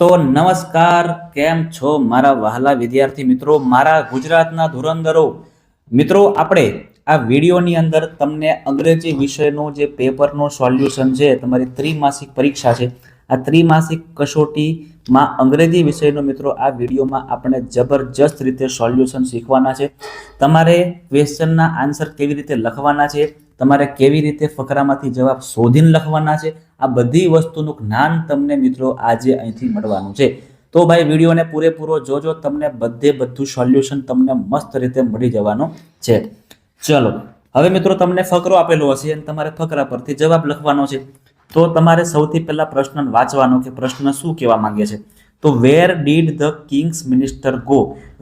તો નમસ્કાર, કેમ છો મારા વહાલા વિદ્યાર્થી મિત્રો? મારા ગુજરાતના ધુરંધરો. મિત્રો, આપણે આ વિડીયોની અંદર તમને અંગ્રેજી વિષયનું જે પેપરનું સોલ્યુશન છે, તમારી ત્રિમાસિક પરીક્ષા છે, આ ત્રિમાસિક કસોટીમાં અંગ્રેજી વિષયનો મિત્રો આ વિડીયોમાં આપણે જબરજસ્ત રીતે સોલ્યુશન શીખવાના છે. તમારે ક્વેશ્ચનના આન્સર કેવી રીતે લખવાના છે તમારે કેવી રીતે ફકરામાંથી જવાબ શોધીને લખવાના છે? આ બધી વસ્તુનું જ્ઞાન તમને મિત્રો આજે અહીંથી મળવાનું છે. તો ભાઈ, વિડીયોને પૂરેપૂરો જોજો, તમને બધે બધું સોલ્યુશન તમને મસ્ત રીતે મળી જવાનું છે. ચલો, હવે મિત્રો તમને ફકરો આપેલો હશે અને તમારે ફકરા પરથી જવાબ લખવાનો છે. તો તમારે સૌથી પહેલા પ્રશ્ન વાંચવાનો કે પ્રશ્ન શું કહેવા માંગે છે? તો where did the king's minister go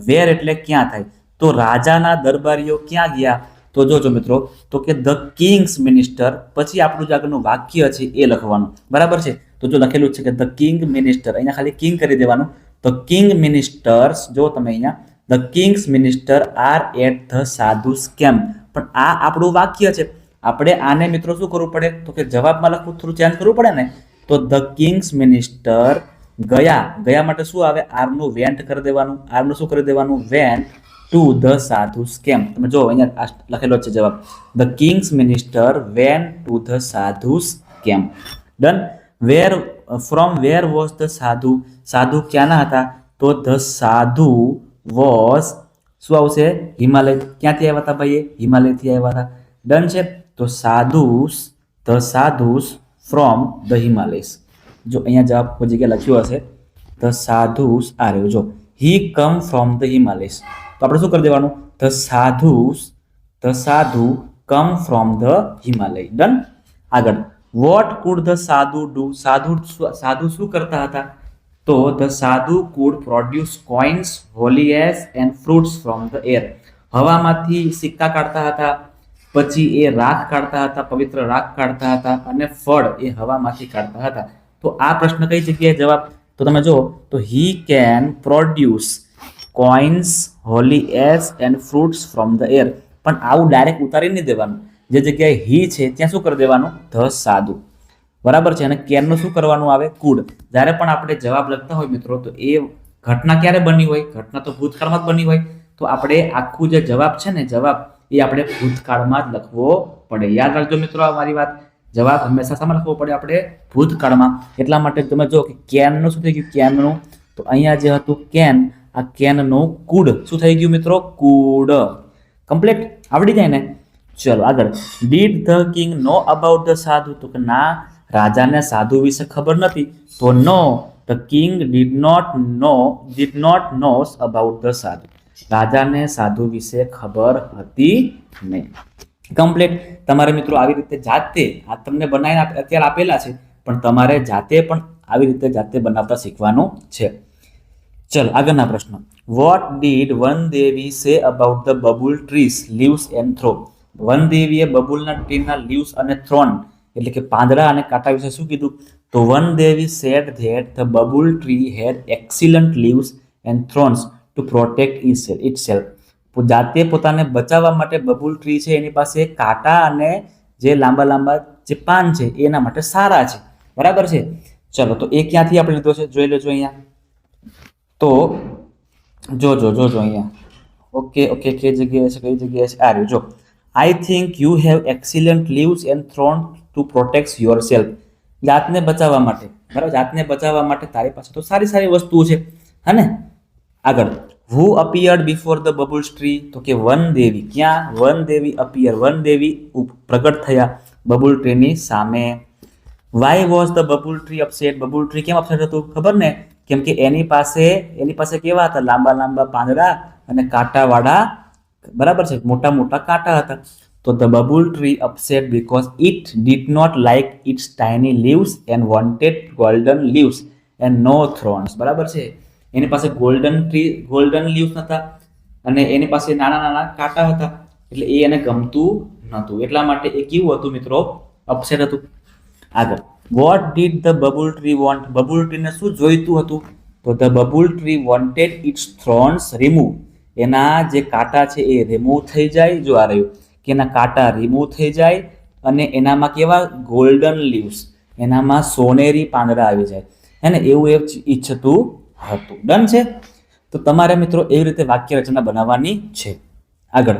where એટલે ક્યાં થાય? તો રાજાના દરબારીઓ ક્યાં ગયા? તો જોજો મિત્રો, તો કે ધ કિંગ્સ મિનિસ્ટર, પછી આપણું જે આગળનું વાક્ય છે એ લખવાનું. બરાબર છે? તો જો લખેલું છે કે ધ કિંગ મિનિસ્ટર, અહીંયા ખાલી કિંગ કરી દેવાનું. ધ કિંગ મિનિસ્ટર્સ, જો તમે અહીંયા, the king's minister are at the sadhu scam. પણ આ આપણું વાક્ય છે. આપણે આને મિત્રો શું કરવું પડે? તો કે જવાબમાં લખવું, થોડું ચેન્જ કરવું પડે ને? તો ધ કિંગ્સ મિનિસ્ટર ગયા. ગયા માટે શું આવે? આરનું વેન્ટ કરી દેવાનું. આરનું શું કરી દેવાનું? Went. To the sadhu scam તમે જો અહીંયા લખેલો છે જવાબ. The king's minister when to the sadhu scam done where from where was the sadhu sadhu ક્યાંના હતા? તો ધ સાધુ વોઝ શું આવશે? હિમાલય, ક્યાંથી આવ્યા હતા ભાઈ એ? હિમાલયથી આવ્યા હતા. ડન છે. તો sadhus the sadhus from the Himalayas જો અહીંયા જવાબ કોઈ જગ્યાએ લખ્યું હશે ધ સાધુસ આ રહ્યું. જો હી કમ ફ્રોમ ધ હિમાલયસ તો આપણે શું કરી દેવાનું? The sadhu the sadhu come from the Himalaya done આગળ. What could the sadhu do sadhu sadhu શું કરતા હતા? તો the sadhu could produce coins holy ash and fruits from the air હવામાંથી સિક્કા કાઢતા હતા, પછી એ રાખ કાઢતા હતા, પવિત્ર રાખ કાઢતા હતા, અને ફળ એ હવામાંથી કાઢતા હતા. તો આ પ્રશ્ન કઈ જગ્યાએ જવાબ? તો તમે જો તો he can produce coins holy ash and fruits from the air પણ આવું ડાયરેક્ટ ઉતારી નહીં દેવાનું. જે જગ્યાએ હી છે, ત્યાં શું કરી દેવાનું? ધ સાદું. બરાબર છે? અને કેનનું શું કરવાનું આવે? કુડ. જ્યારે પણ આપણે જવાબ લખતા હોય મિત્રો, તો એ ઘટના ક્યારે બની હોય? ઘટના તો ભૂતકાળમાં જ બની હોય. તો આપણે આખું જે જવાબ છે ને, જવાબ એ આપણે ભૂતકાળમાં જ લખવો પડે. યાદ રાખજો મિત્રો મારી વાત. જવાબ હંમેશા શામાં લખવો પડે આપણે ભૂતકાળમાં. એટલા માટે તમે જો કે કેનનું શું થઈ ગયું? કેનનું. તો અહીંયા જે હતું કેન આ કેનનું કુડ. શું થઈ ગયું મિત્રો? કુડ. કમ્પ્લીટ આવડી જાય ને? ચલો, આગળ. Did the king know about the sadhu? તો કે ના, રાજાને સાધુ વિશે ખબર નથી. તો no the king did not know did not knows about the sadhu. રાજાને સાધુ વિશે ખબર હતી નહીં. કમ્પ્લીટ તમારે મિત્રો આવી રીતે જાતે, આ તમને બનાવીને અત્યારે આપેલા છે, પણ તમારે જાતે પણ આવી રીતે જાતે બનાવતા શીખવાનું છે. ચલ, આગળના પ્રશ્ન. Vote did Van Devi say about the babul trees leaves and thorns Van દેવીએ બબુલના ટ્રીના લીવ્સ અને થ્રોન એટલે કે પાંદડા અને કાંટા વિશે શું કીધું? તો Van Devi said that the babul tree had excellent leaves and thorns to protect itself જાતે પોતાને બચાવવા માટે બબુલ ટ્રી છે, એની પાસે કાંટા અને જે લાંબા લાંબા જે પાન છે, એના માટે સારા છે. બરાબર છે? ચલો, તો એ ક્યાંથી આપણે લીધો છે? જોઈ લેજો અહીંયા. તો જોજો જોજો અહીંયા. ઓકે ઓકે કઈ જગ્યાએ છે, કઈ જગ્યાએ છે? આ રહ્યું. જો I think you have excellent leaves and thorn to protect yourself જાતને બચાવવા માટે. બરાબર? જાતને બચાવવા માટે તારી પાસે તો સારી સારી વસ્તુઓ છે. હા આગળ. Who appeared before the babul's tree તો કે વન દેવી. ક્યાં? વન દેવી અપિયર વન દેવી પ્રગટ થયા બબુલ ટ્રીની સામે. Why was the babul tree upset babul tree કેમ અપસેટ હતું? ખબર ને? કેમ કે એની પાસે એની પાસે કેવા હતા? લાંબા લાંબા પાંદડા અને કાંટાવાળા, બરાબર છે? મોટા મોટા કાંટા હતા. તો the babul tree upset because it did not like its tiny leaves and wanted golden leaves and no thorns બરાબર છે? એની પાસે ગોલ્ડન ટ્રી ગોલ્ડન લીવ્સ હતા અને એની પાસે નાના નાના કાંટા હતા. એટલે એ એને ગમતું નહોતું એટલા માટે એ કેવું હતું મિત્રો? અપસેટ હતું. આગળ. What did the babul tree want babul ટ્રીને શું જોઈતું હતું? તો the babul tree wanted its thorns remove એના જે કાંટા છે એ રિમૂવ થઈ જાય, જો આ રહ્યું. કે એના કાંટા રિમૂવ થઈ જાય અને એનામાં કેવા? ગોલ્ડન લીવ્સ એનામાં સોનેરી પાંદડા આવી જાય. હે ને એવું એ ઈચ્છતું હતું. ડન છે? તો તમારે મિત્રો એવી રીતે વાક્ય રચના બનાવવાની છે. આગળ.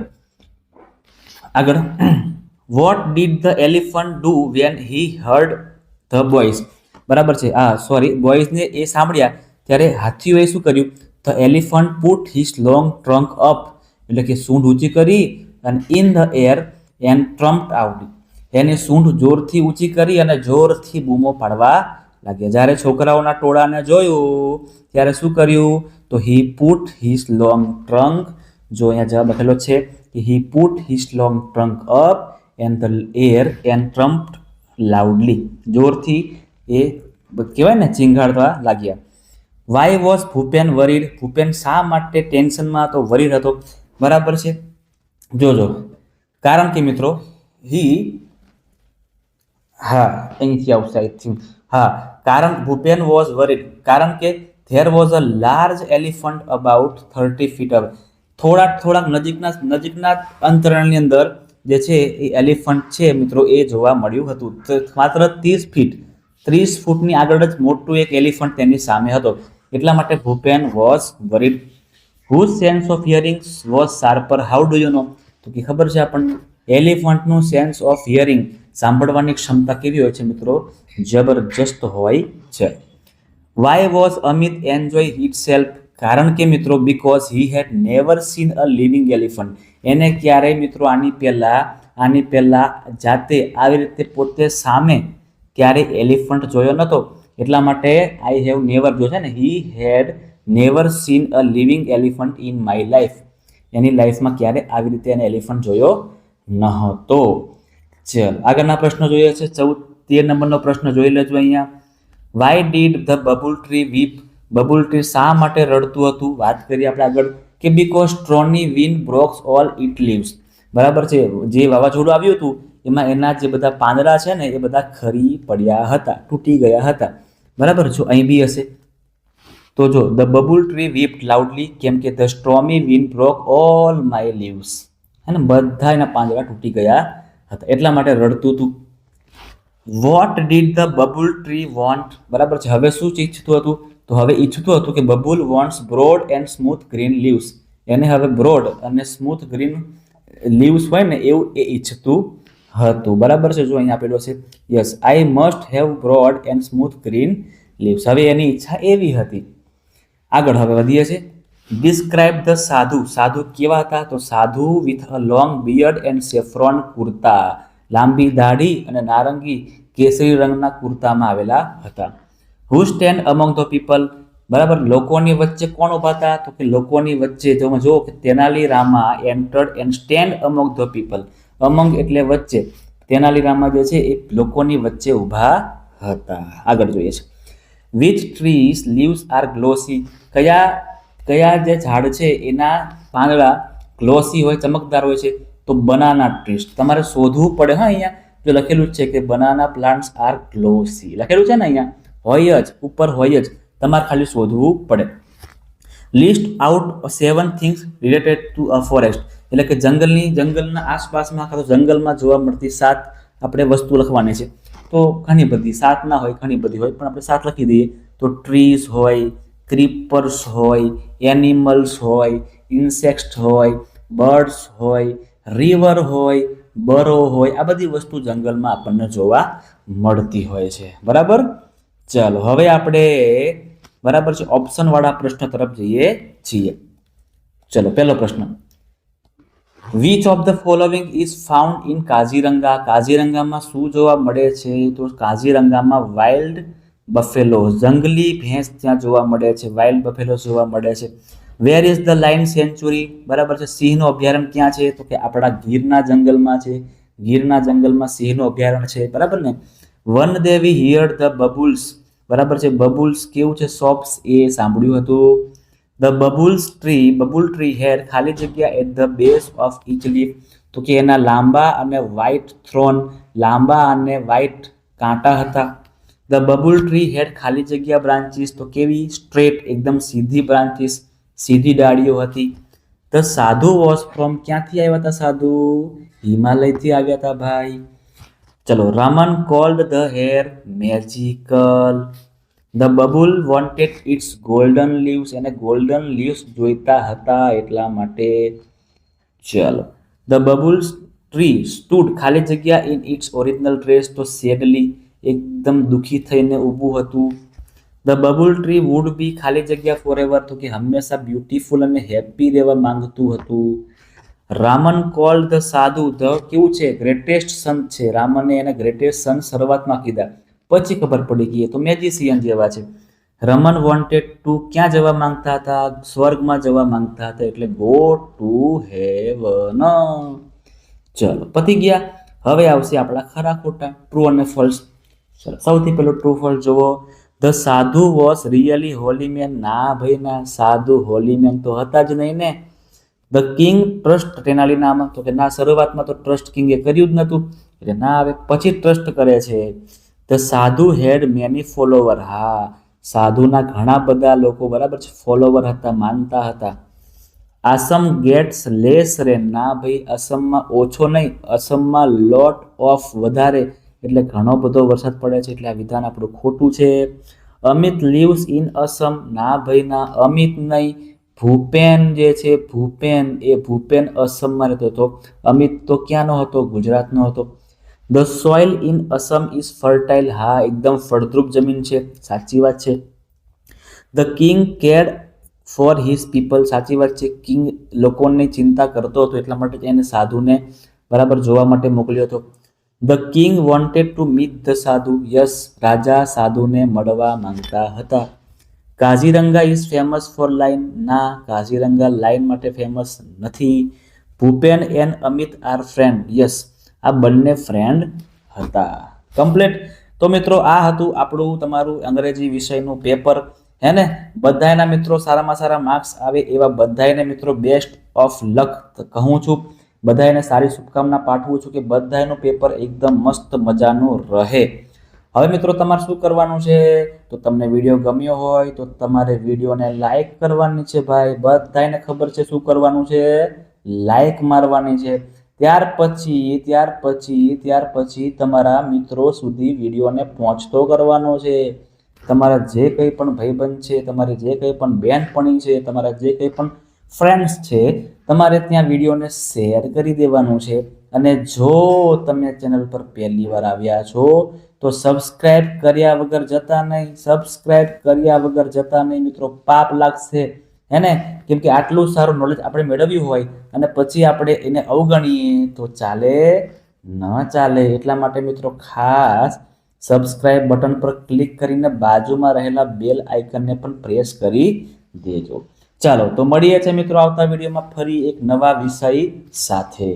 આગળ. What did the elephant do when he heard the boys. બરાબર છે? હા સોરી બોયઝને એ સાંભળ્યા ત્યારે હાથીઓએ શું કર્યું? The elephant put his long trunk up, એટલે કે સૂંઢ ઊંચી કરી અને in the air and trump out. એની સૂંઢ જોરથી ઊંચી કરી અને જોરથી બૂમો પાડવા લાગ્યા. જ્યારે છોકરાઓના ટોળાને જોયું, ત્યારે શું કર્યું? તો he put his long trunk, જો અહીંયા જવાબ લખેલો છે કે he put his long trunk up and the air and trump loudly જોરથી એ કહેવાય ને, ચીંગાડવા લાગ્યા. Why was Bhupen worried Bhupen શા માટે ટેન્શનમાં હતો? વરીડ હતો. બરાબર છે? જોજો. કારણ કે મિત્રો હી હા, અહીંથી આવશે આઈ થિંક હા, કારણ ભૂપેન વોઝ વરીડ કારણ કે there was a large elephant about thirty feet away થોડાક થોડાક નજીકના નજીકના અંતરણની અંદર જે છે એ એલિફન્ટ છે મિત્રો, એ જોવા મળ્યું હતું. માત્ર ત્રીસ ફીટ, ત્રીસ ફૂટની આગળ જ મોટું એક એલિફન્ટ તેની સામે હતો. એટલા માટે Bhupen was worried who sense of hearing was sharper how do you know તો કે ખબર છે આપણને? એલિફન્ટનું સેન્સ ઓફ હિયરિંગ સાંભળવાની ક્ષમતા કેવી હોય છે મિત્રો? જબરજસ્ત હોય છે. Why was Amit enjoy hit self કારણ કે મિત્રો because he had never seen a living elephant એને ક્યારેય મિત્રો, આની પહેલાં આની પહેલાં જાતે આવી રીતે પોતે સામે ક્યારેય એલિફન્ટ જોયો નહોતો. એટલા માટે આઈ હેવ નેવર જો છે ને he had never seen a living elephant in my life એની લાઈફમાં ક્યારે આવી રીતે એને એલિફન્ટ જોયો નહોતો. ચલ, આગળના પ્રશ્નો જોઈએ છે. ચૌદ, તેર નંબરનો પ્રશ્ન જોઈ લેજો અહીંયા. Why did the babul tree weep babul tree શા માટે રડતું હતું? વાત કરીએ આપણે આગળ કે because stormy wind broke all it leaves બરાબર છે? જે વાવાઝોડું આવ્યું હતું, એમાં એના જે બધા પાંદડા છે ને, એ બધા ખરી પડ્યા હતા, તૂટી ગયા હતા. બરાબર? જો અહીં બી હશે. તો જો the babul tree weeped loudly કેમ કે the stormy wind broke all my leaves હે ને? બધા એના પાંદડા તૂટી ગયા હતા. એટલા માટે રડતું હતું. What did the babul tree want બરાબર છે. હવે શું ઈચ્છતું હતું? તો હવે ઈચ્છતું હતું કે babul wants broad and smooth green leaves એને હવે બ્રોડ અને સ્મૂથ ગ્રીન લીવ્સ હોય ને એવું એ ઈચ્છતું હતું. બરાબર છે? જો અહીંયા આપેલો છે yes I must have broad and smooth green leaves હવે એની ઈચ્છા એવી હતી. આગળ હવે વધીએ છે ડિસ્ક્રાઇબ ધ સાધુ. સાધુ કેવા હતા? તો sadhu with a long beard and saffron kurta. લાંબી દાઢી અને નારંગી કેસરી રંગના કુર્તામાં આવેલા હતા. Who stand among the people બરાબર, લોકોની વચ્ચે કોણ ઊભા હતા? તો કે લોકોની વચ્ચે, જો જો કે Tenali Rama entered and stand among the people among એટલે વચ્ચે. તેનાલી રામા જે છે એ લોકોની વચ્ચે ઊભા હતા. આગળ જોઈએ છે. With trees leaves are glossy કયા કયા જે ઝાડ છે એના પાંદડા ગ્લોસી હોય, ચમકદાર હોય છે? તો બનાના ટ્રીસ તમારે શોધવું પડે, હા, અહીંયા જો લખેલું છે કે બનાના પ્લાન્ટ્સ આર ગ્લોસી લખેલું છે ને અહીંયા? હોય જ, ઉપર હોય જ. તમારે ખાલી શોધવું પડે. List out seven things related to a forest એટલે કે જંગલની, જંગલના આસપાસમાં કાં તો જંગલમાં જોવા મળતી સાત આપણે વસ્તુ લખવાની છે. તો ઘણી બધી, સાત ના હોય, ઘણી બધી હોય, પણ આપણે સાત લખી દઈએ. તો ટ્રીઝ હોય ક્રીપર્સ હોય એનિમલ્સ હોય ઇન્સેક્ટ હોય બર્ડ્સ હોય રિવર હોય બરો હોય, આ બધી વસ્તુ જંગલમાં આપણને જોવા મળતી હોય છે. બરાબર? ચાલો, હવે આપણે બરાબર છે ઓપ્શન વાળા પ્રશ્ન તરફ જઈએ છીએ. ચલો, પહેલો પ્રશ્ન. Which of the following is found in Kaziranga? કાઝીરંગામાં શું જોવા મળે છે? તો કાઝીરંગામાં વાઇલ્ડ બફેલો જંગલી ભેંસ ત્યાં જોવા મળે છે. વાઇલ્ડ બફેલો જોવા મળે છે. Where is the lion sanctuary બરાબર છે. સિંહનું અભયારણ્ય ક્યાં છે? તો કે આપણા ગીરના જંગલમાં છે. ગીરના જંગલમાં સિંહનું અભયારણ્ય છે. બરાબર ને? Van Devi hear the babuls. બરાબર છે. બબુલ્સ કેવું છે? સોપ્સ. એ સાંભળ્યું હતું. The babuls tree babul tree here ખાલી જગ્યા at the base of each leaf તો કે એના લાંબા અને વ્હાઇટ થ્રોન લાંબા અને વ્હાઇટ કાંટા હતા. ધ બબુલ ટ્રી હેડ ખાલી જગ્યા બ્રાન્ચીસ તો કેવી? સ્ટ્રેટ એકદમ સીધી બ્રાન્ચીસ સીધી ડાળીઓ હતી. ધ સાધુ વોઝ ફ્રોમ ક્યાંથી આવ્યા હતા સાધુ? હિમાલયથી આવ્યા હતા ભાઈ. ચલો Raman called the here magical. The babul wanted its golden leaves. એને ગોલ્ડન લીવ્સ જોઈતા હતા એટલા માટે. ચાલો, ધ બબુલ્સ ટ્રી સ્ટૂડ ખાલી જગ્યા ઇન ઇટ્સ ઓરિજિનલ ડ્રેસ તો સેડલી એકદમ દુઃખી થઈને ઊભું હતું. The babul tree would be ખાલી જગ્યા ફોર એવર તો કે હંમેશા બ્યુટીફુલ અને હેપી રહેવા માંગતું હતું. Raman call the sadhu the કેવું છે? ગ્રેટેસ્ટ સંત છે. રામને એને ગ્રેટેસ્ટ સંત શરૂઆતમાં કીધા. પછી ખબર પડી ગઈ તો મેજિશિયન જેવા છે. રમન વોન્ટેડ ટુ ક્યાં જવા માંગતા હતા? સ્વર્ગમાં જવા માંગતા હતા એટલે ગો ટુ હેવન ચલો, પતી ગયા. હવે આવશે આપણા ખરા ખોટા ટ્રુ અને ફોલ્સ ચલો, સૌથી પહેલું ટ્રુ ફોલ્સ જુઓ the sadhu was really holy man? ના ભાઈ, ના. સાધુ હોલી મેન તો હતા જ નહીં ને. ધ કિંગ ટ્રસ્ટ તેનાલીનામાં તો કે ના, શરૂઆતમાં તો ટ્રસ્ટ કિંગે કર્યું જ નહોતું. એટલે ના આવે, પછી ટ્રસ્ટ કરે છે. ધ સાધુ હેડ મેની ફોલોવર. હા, સાધુના ઘણા બધા લોકો બરાબર છે, ફોલોવર હતા, માનતા હતા. આસમ ગેટ્સ લેસ રે. ના ભાઈ અસમમાં ઓછો નહીં અસમમાં લોટ ઓફ વધારે એટલે ઘણો બધો વરસાદ પડે છે એટલે આ વિધાન આપણું ખોટું છે. અમિત લીવ્સ ઇન અસમ ના ભાઈ, ના અમિત નહીં. ભૂપેન જે છે, ભૂપેન, એ ભૂપેન અસમમાં રહેતો હતો. અમિત તો ક્યાંનો હતો? ગુજરાતનો હતો. The soil in Assam is fertile હા, એકદમ ફળદ્રુપ જમીન છે. સાચી વાત છે. The king care for his people સાચી વાત છે. કિંગ લોકોની ચિંતા કરતો હતો એટલા માટે એને સાધુને બરાબર જોવા માટે મોકલ્યો હતો. The king wanted to meet the sadhu yes રાજા સાધુને મળવા માંગતા હતા Kaziranga is famous for lion ના કાઝીરંગા લાઇન માટે ફેમસ નથી Bhupen and Amit are friend yes આ બંને ફ્રેન્ડ હતા. કમ્પ્લીટ તો મિત્રો, આ હતું આપણું તમારું અંગ્રેજી વિષયનું પેપર હે ને? બધાયના મિત્રો સારામાં સારા માર્ક્સ આવે એવા બધાયને મિત્રો બેસ્ટ ઓફ લક કહું છું. બધાયને સારી શુભકામના પાઠવું છું કે બધાયનું પેપર એકદમ મસ્ત મજાનું રહે. હવે મિત્રો, તમારે શું કરવાનું છે? તો તમને વીડિયો ગમ્યો હોય તો તમારે વિડીયોને લાઇક કરવાની છે ભાઈ. બધાને ખબર છે શું કરવાનું છે? લાઇક મારવાની છે. ત્યાર પછી ત્યાર પછી ત્યાર પછી તમારા મિત્રો સુધી વિડીયોને પહોંચતો કરવાનો છે. તમારા જે કંઈ પણ ભાઈબંધ છે, તમારી જે કંઈ પણ બહેનપણી છે, તમારા જે કંઈ પણ ફ્રેન્ડ્સ છે, તમારે ત્યાં વિડીયોને શેર કરી દેવાનું છે. અને જો તમે ચેનલ પર પહેલી વાર આવ્યા છો, તો સબસ્ક્રાઇબ કર્યા વગર જતા નહીં. સબસ્ક્રાઇબ કર્યા વગર જતા નહીં. મિત્રો, પાપ લાગશે. હે ને? કેમ કે આટલું સારું નોલેજ આપણે મેળવ્યું હોય અને પછી આપણે એને અવગણીએ, તો ચાલે? ન ચાલે. એટલા માટે મિત્રો, ખાસ સબસ્ક્રાઇબ બટન પર ક્લિક કરીને બાજુમાં રહેલા બેલ આઇકનને પણ પ્રેસ કરી દેજો. ચાલો તો મળીએ છીએ મિત્રો આવતા વિડીયોમાં ફરી એક નવા વિષય સાથે.